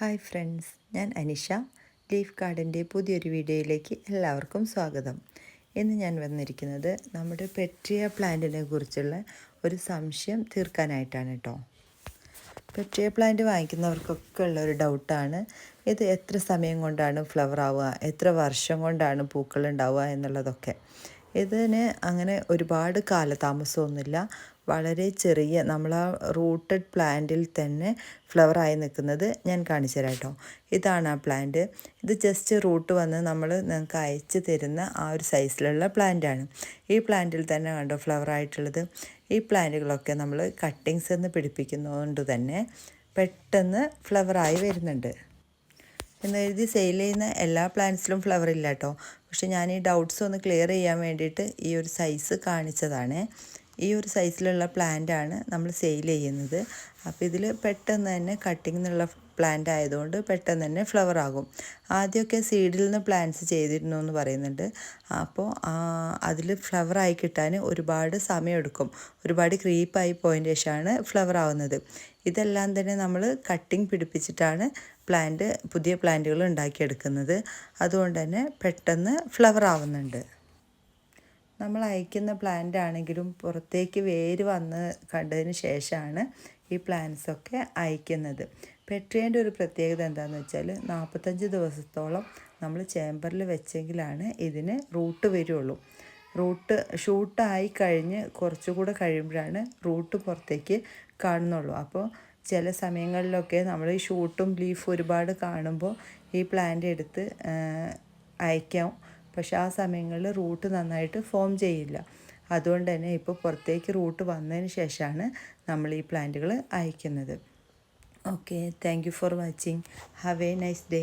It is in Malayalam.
ഹായ് ഫ്രണ്ട്സ് ഞാൻ അനിഷ. ലീഫ് കാർഡിന്റെ പുതിയൊരു വീഡിയോയിലേക്ക് എല്ലാവർക്കും സ്വാഗതം. ഇന്ന് ഞാൻ വന്നിരിക്കുന്നത് നമ്മുടെ പെട്രിയ പ്ലാന്റിനെ കുറിച്ചുള്ള ഒരു സംശയം തീർക്കാനായിട്ടാണ് കേട്ടോ. പെട്രിയ പ്ലാന്റ് വാങ്ങിക്കുന്നവർക്കൊക്കെ ഉള്ള ഒരു ഡൗട്ടാണ്. ഇത് എത്ര സമയം കൊണ്ടാണ് ഫ്ലവർ ആവുക എത്ര വർഷം കൊണ്ടാണ് പൂക്കൾ ഉണ്ടാവുക എന്നുള്ളതൊക്കെ. ഇതിന് അങ്ങനെ ഒരുപാട് കാലതാമസമൊന്നുമില്ല. വളരെ ചെറിയ നമ്മൾ ആ റൂട്ടഡ് പ്ലാന്റിൽ തന്നെ ഫ്ലവറായി നിൽക്കുന്നത് ഞാൻ കാണിച്ചു തരാം കേട്ടോ. ഇതാണ് ആ പ്ലാന്റ്. ഇത് ജസ്റ്റ് റൂട്ട് വന്ന് നമ്മൾ നിങ്ങൾക്ക് അയച്ച് തരുന്ന ആ ഒരു സൈസിലുള്ള പ്ലാന്റാണ്. ഈ പ്ലാന്റിൽ തന്നെ കണ്ടോ ഫ്ലവറായിട്ടുള്ളത്. ഈ പ്ലാന്റുകളൊക്കെ നമ്മൾ കട്ടിങ്സ് എന്ന് പിടിപ്പിക്കുന്നതുകൊണ്ട് തന്നെ പെട്ടെന്ന് ഫ്ലവറായി വരുന്നുണ്ട്. എന്ന് എഴുതി സെയിൽ ചെയ്യുന്ന എല്ലാ പ്ലാന്റ്സിലും ഫ്ലവർ ഇല്ല കേട്ടോ പക്ഷെ ഞാൻ ഈ ഡൗട്ട്സ് ഒന്ന് ക്ലിയർ ചെയ്യാൻ വേണ്ടിയിട്ട് ഈ ഒരു സൈസ് കാണിച്ചതാണ്. ഈ ഒരു സൈസിലുള്ള പ്ലാന്റ് ആണ് നമ്മൾ സെയിൽ ചെയ്യുന്നത്. അപ്പോൾ ഇതിൽ പെട്ടെന്ന് തന്നെ കട്ടിംഗ് എന്നുള്ള പ്ലാന്റ് ആയതുകൊണ്ട് പെട്ടെന്ന് തന്നെ ഫ്ലവർ ആകും. ആദ്യമൊക്കെ സീഡിൽ നിന്ന് പ്ലാന്റ്സ് ചെയ്തിരുന്നു എന്ന് പറയുന്നുണ്ട്. അപ്പോൾ അതിൽ ഫ്ലവർ ആയി കിട്ടാൻ ഒരുപാട് സമയമെടുക്കും. ഒരുപാട് ക്രീപ്പായി പോയതിന് ശേഷമാണ് ഫ്ലവർ ആവുന്നത്. ഇതെല്ലാം തന്നെ നമ്മൾ കട്ടിങ് പിടിപ്പിച്ചിട്ടാണ് പ്ലാന്റ് പുതിയ പ്ലാന്റുകൾ ഉണ്ടാക്കിയെടുക്കുന്നത്. അതുകൊണ്ട് തന്നെ പെട്ടെന്ന് ഫ്ലവർ ആവുന്നുണ്ട്. നമ്മൾ അയക്കുന്ന പ്ലാന്റ് ആണെങ്കിലും പുറത്തേക്ക് വേര് വന്ന് കണ്ടതിന് ശേഷമാണ് ഈ പ്ലാന്റ്സൊക്കെ അയക്കുന്നത്. പെട്രിയേന്റെ ഒരു പ്രത്യേകത എന്താണെന്ന് വെച്ചാൽ നാൽപ്പത്തഞ്ച് ദിവസത്തോളം നമ്മൾ ചേമ്പറിൽ വെച്ചെങ്കിലാണ് ഇതിന് റൂട്ട് വരുള്ളൂ. റൂട്ട് ഷൂട്ടായി കഴിഞ്ഞ് കുറച്ചുകൂടെ കഴിയുമ്പോഴാണ് റൂട്ട് പുറത്തേക്ക് കാണുന്നുള്ളൂ. അപ്പോൾ ചില സമയങ്ങളിലൊക്കെ നമ്മൾ ഈ ഷൂട്ടും ലീഫും ഒരുപാട് കാണുമ്പോൾ ഈ പ്ലാന്റ് എടുത്ത് അയക്കാം. പക്ഷെ ആ സമയങ്ങളിൽ റൂട്ട് നന്നായിട്ട് ഫോം ചെയ്യില്ല. അതുകൊണ്ട് തന്നെ ഇപ്പോൾ പുറത്തേക്ക് റൂട്ട് വന്നതിന് ശേഷമാണ് നമ്മൾ ഈ പ്ലാന്റുകൾ അയക്കുന്നത്. Okay thank you for watching have a nice day